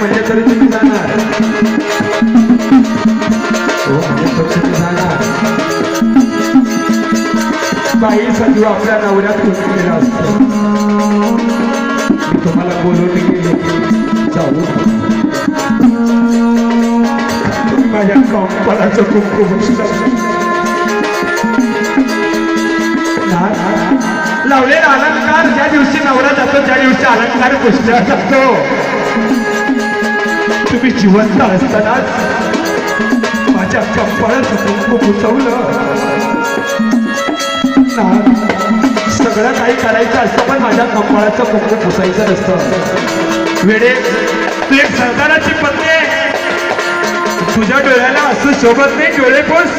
म्हणजे तरी तुम्ही जाणार. हो म्हणजे तुम्ही जाणार. बाई सजीव आपल्या नवऱ्यात गुंतलेला असतो मी तुम्हाला बोलवले गेले की जाऊ. माझ्या कंपनाचं कुंकुम लावलेला अलंकार ज्या दिवशी नवरा जातो त्या दिवशी अलंकार पुष्ट असतो. तुम्ही जिवंत असतानाच माझ्या कंपळाचं कुंकुम पुसवलं ना सगळं काही करायचं असतं पण माझ्या कंपळाचं कुंकुम पुसायचं नसतं. वेडे तू एक सरदाराची पत्नी तुझ्या डोळ्याला असं सोबत नाही डोळे पुस.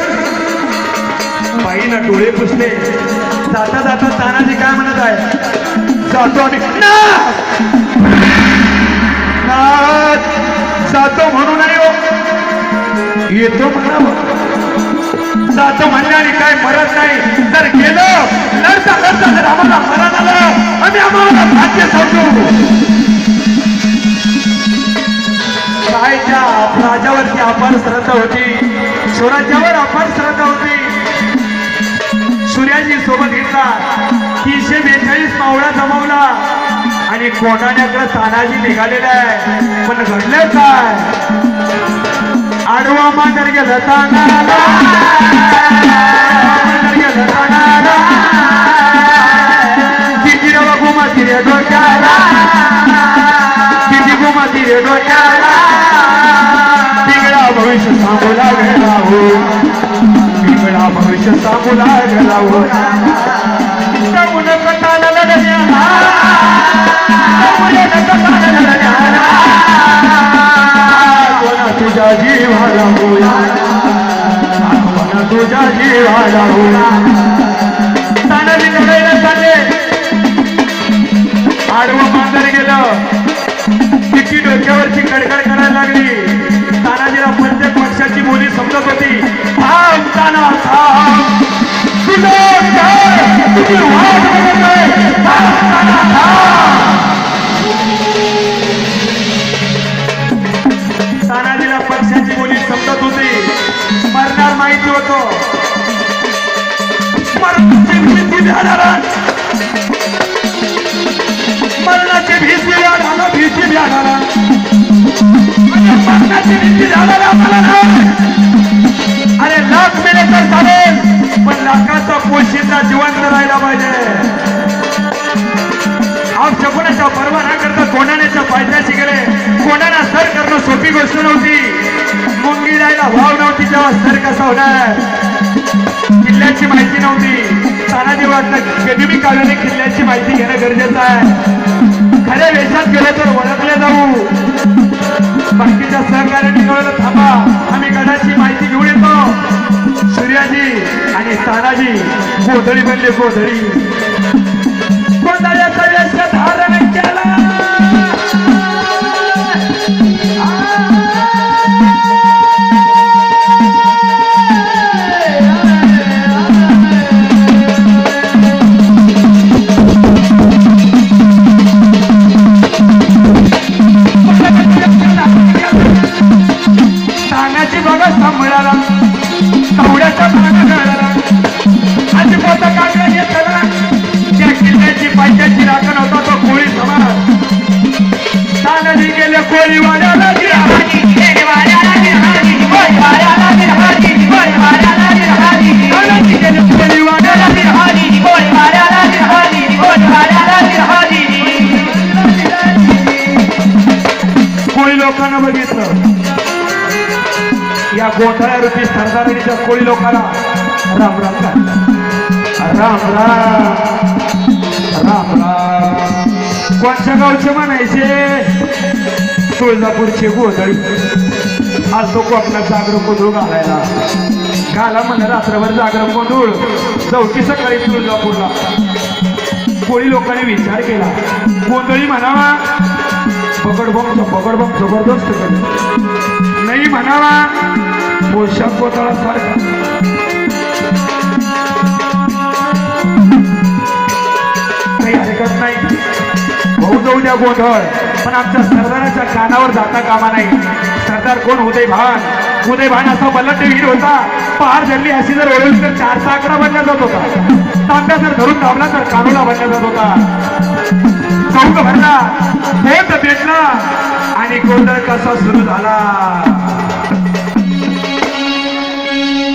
बाईनं डोळे पुसले. जाता जाता तानाजी काय म्हणत आहे? जातो आम्ही. ना! नाथ, जातो म्हणू नाही हो. येतो म्हणावं. जातो म्हणल्याने काय मरत नाही. तर गेलो लढता लढता जर आम्हाला मरण आलं. आम्ही आम्हाला भाग्य सांगतो काय राजावरती आपण श्रद्धा होती. स्वराज्यावर आपण श्रद्धा होती. सूर्याजी सोबत घेतला तीनशे बेचाळीस पावळा जमवला आणि कोंडाण्याकडे तानाजी निघालेला आहे. पण घडलं काय? आडवा मांडर गेलं तानाला घुमाती रे डोक्याला. किती घुमाती रे डोक्याला. भविष्य सांगू लागला हो. भविष्य सांगू लागला हो. जीवाला होया कोणा तुझ्या जीवाला होया तानाजी लढायला चालले. आडवं मांजर गेलं. तिची डोक्यावरची कडकड करायला लागली. तानाजीला प्रत्येक पक्षाची मुली समजत होती. थांब ताना थांब. तुझं तुझी वाट बघत आहे. थांब ताना, थांब. मरणाची भीती झाला भीती आढाला मरणाची भीती झाला आम्हाला अरे लाख मिळे तर चालेल पण लाखाचा पोशिंदा जिवंत राहायला पाहिजे. आमच्या कोणाच्या शकुनाच्या परवाना करता कोणाच्या पायथ्याशी गेले कोणाला सर करणं सोपी गोष्ट नव्हती. मुंगी राहायला भाव नव्हती तेव्हा सर कसा होणार? किल्ल्याची माहिती नव्हती. तानाजी वाटलं गदिमी काव्याने किल्ल्याची माहिती घेणं गरजेचं आहे. खऱ्या वेशात गेले तर ओळखले जाऊ. बाकीच्या सहकार्याने कळलं थांबा. आम्ही गडाची माहिती घेऊन येतो. सूर्याजी आणि तानाजी गोधळी बनले गोधळी रूपी सरदारणीच्या कोळी लोकांना राम राम राम. राम राम. राम कोणत्या गावचे म्हणायचे? तुळजापूरचे गोधळी आज तो कोकणात जागर गोंधळ घालायला. घाला म्हण रात्रभर जागर गोंधळ. चौथी सकाळी तुळजापूरला. कोळी लोकांनी विचार केला. गोंधळी म्हणावा पकडबम पकडबम जबरदस्त नाही म्हणावा पोशाख कोताळा सारखा काही हरकत नाही भाऊ जाऊ द्या गोंधळ पण आमच्या सरदाराच्या कानावर जाता कामा नाही सरदार कोण उदय भान उदय भान असा बल्लटवीर होता पार झडली अशी जर ओळखली तर चारचा आकडा बनला जात होता तांब्या जर धरून दाबला तर कानूला बनला जात होता चौक भरला पोट भेटला आणि गोंधळ कसा सुरू झाला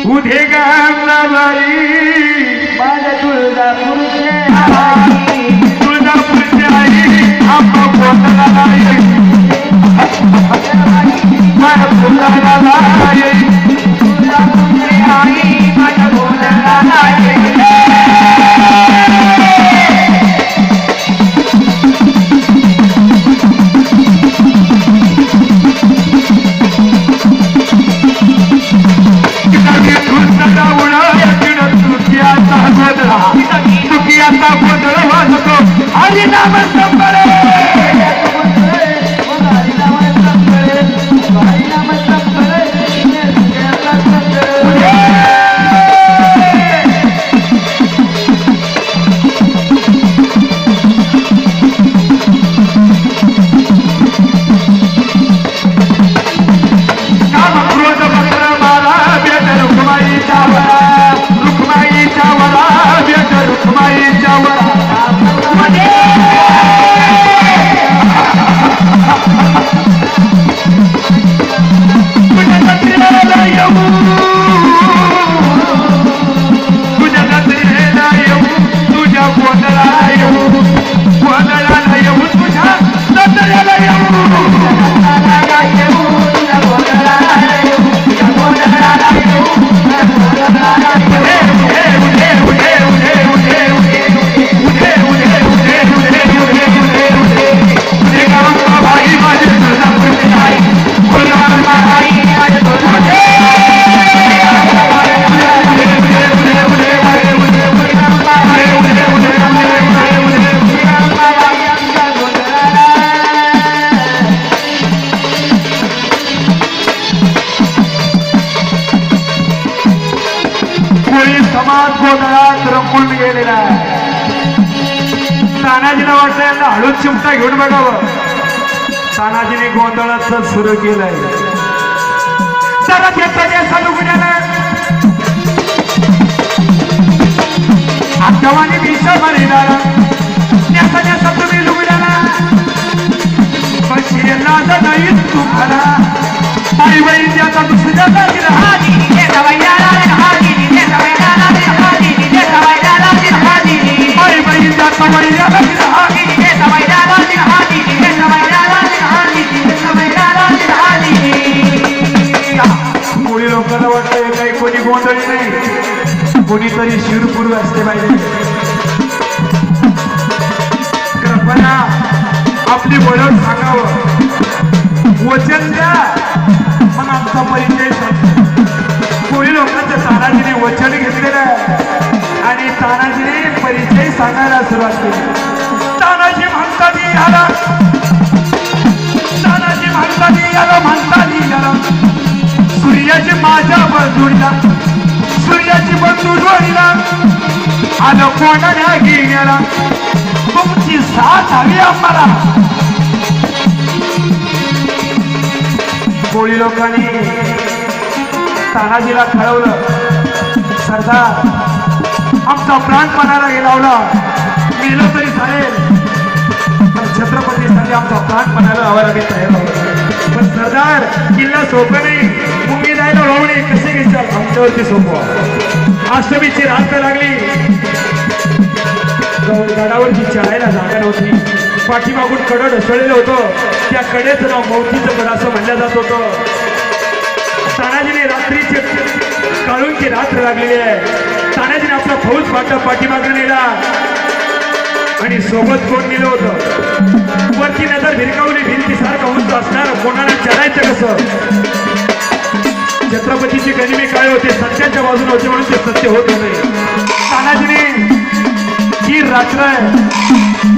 उधे गामलाबाई माझ्या तुळजापूरचे तुळजापूरची आई. माझ्या. तुळजापूरची आई माझ्या येई. तानाजीला वाटलं यांना हळूच चिमटा घेऊन बघावं. तानाजीने गोंधळात सुरू केलंय. सरत येतं ते आठवाने विषा मारिला नेसा तुम्ही लुगड्याला. पण शिरेला नाही तुम्हाला. आई बाई त्याचा दुसऱ्या आपली ओळख सांगावं. वचन द्या पण आमचा परिचय सांगा कोणी लोकांच्या तानाजीने वचन घेतलेलं आहे. आणि तानाजीने परिचय सांगायला सुरुवात केली. तानाजी म्हणतात याला. तानाजी म्हणतात याला म्हणतात याला. सूर्याची माझ्या बंधुडीला सूर्याची बंधू जोडीला आलं कोणाला घेण्याला तुमची साथ हवी आम्हाला. कोळी लोकांनी तानाजीला ठरवलं. सरदार आमचा प्राण पणाला लावला. मेलो तरी चालेल. पण छत्रपतीसाठी आमचा प्राण पणाला लावायला मी तयार पण सरदार किल्ला सोपं नाही. आहे जायला रोवणे कसे घेशाल आमच्यावरती सोपवा अष्टमीची रात्र लागली. गडावरची चढायला जागा नव्हती. पाठीमागून कड ढसळलेलं होतं. त्या कडेचं नाव मौतीचं कड असं म्हणलं जात होतं. तानाजीने रात्रीचे काळूंची रात्र लागलेली आहे. तानाजीने आपला फौज पाठ पाठीमागं नेला. आणि सोबत कोण नेलं होतं? वरती नजर भिरकावली भिंतीसारखं उंच असणार कोणाला चढायचं कसं? छत्रपतीची गनिमी काय होते? सत्याच्या बाजूने होते म्हणून ते सत्य होत होते. तानाजीने ही रात्र आहे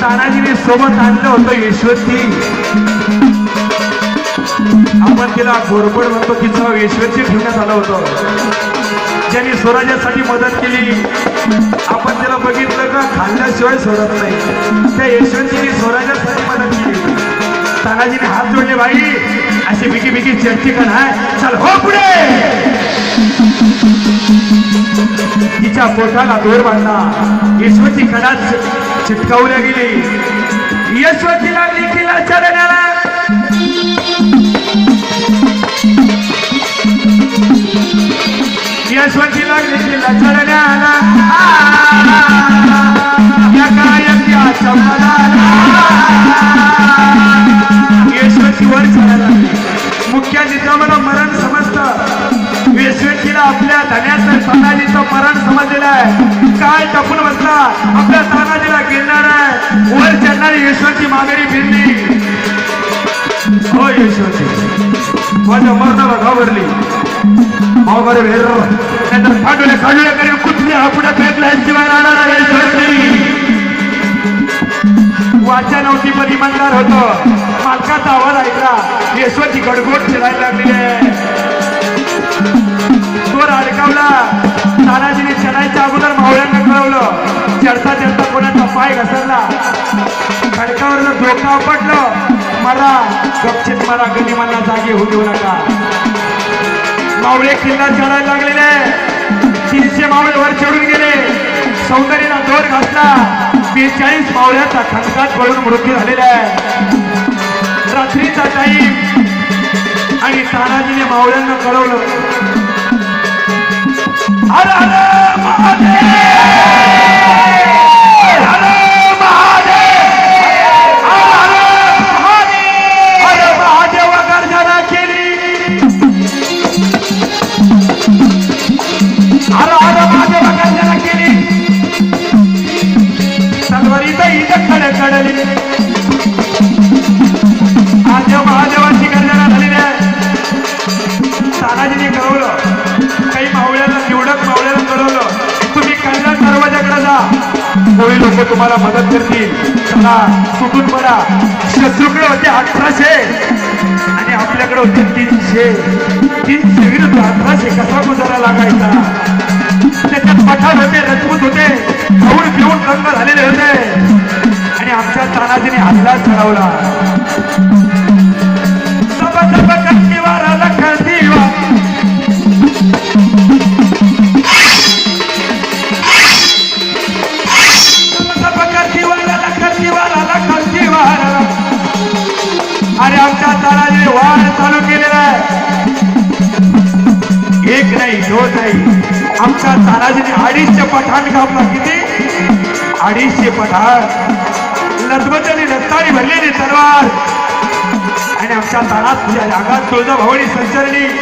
तानाजीने सोबत आणलं होतं यशवंती आपण तिला गोरबड म्हणतो तिचं यशवंती ठेवण्यात आलं होतं. ज्यांनी स्वराज्यासाठी मदत केली. आपण त्याला बघितलं का खाल्ल्याशिवाय सोडत नाही. त्या यशवंतीने स्वराज्यासाठी मदत केली. तानाजीने हात जोडले बाई अशी बिकी बिकी चर्ची का नाही चल हो पुढे! तिच्या पोटाला दोर बांधला यशवती कडाच चिटकावल्या गेली. यशवती लागली किला चरण्याला. यशवती लागली किला चरण्याला यशवती वर चढायला. मुख्या मुख्याधिका मरण समजतं. यशवंतीला आपल्या धन्याचं तानाजीचं मरण समजलेलं आहे. काय टपून बसला आपल्या तानाजीला गिरणार आहे. वर चढणारी यशवंती मागणी फिरली. हो यशवंती माझ्या मरणाला घाबरली माघारी भेर नंतर फाटुल्या काढुल्या करीन कुठली हापुड्या फेकल्या शिवाय राहणार आहे यशवंती वाचा नव्हती पण इमानदार होतो. मालकाचा आवाज ऐकला. यशवंती गडगोट फिरायला लागलेली आहे. दोर अडकावला. तानाजीने चढायच्या अगोदर मावळ्यांना कळवलं. चढता चढता कोणाचा पाय घसरला. खडकावर जर पडलं मला गपचित मला गनिमांना जागी होऊ देऊ नका. मावळे किल्ला चढायला लागलेले आहे. तीनशे मावळे वर चढून गेले. सौंदर्याला जोर घातला. बेचाळीस मावळ्याचा खंडात पडून मृत्यू झालेला आहे. रात्रीचा टाईम आणि तानाजीने मावळ्यांना कळवलं. अरे अरे महादेव! लोक तुम्हाला मदत करतील. चला सुटून पडा. शत्रूकडे होते अठराशे. आणि आपल्याकडे होते तीनशे. तीनशे विरुद्ध अठराशे कसा गुजारा लागायचा? त्याच्यात पठाण होते रजपूत होते. खाऊन पिऊन रंग झालेले होते. आणि आमच्या तानाजीने हल्लाच चढवला. तालाने आमच्या वाढ चालू केलेला आहे. एक नाही दोन नाही. आमच्या तानाजीने अडीचशे पठाण कापला किती? अडीचशे पठाण. लजबतली रस्ताने भरलेली तलवार. आणि आमच्या तानात तुझ्या जागात तुळजा तुळजाभवानी संचरणी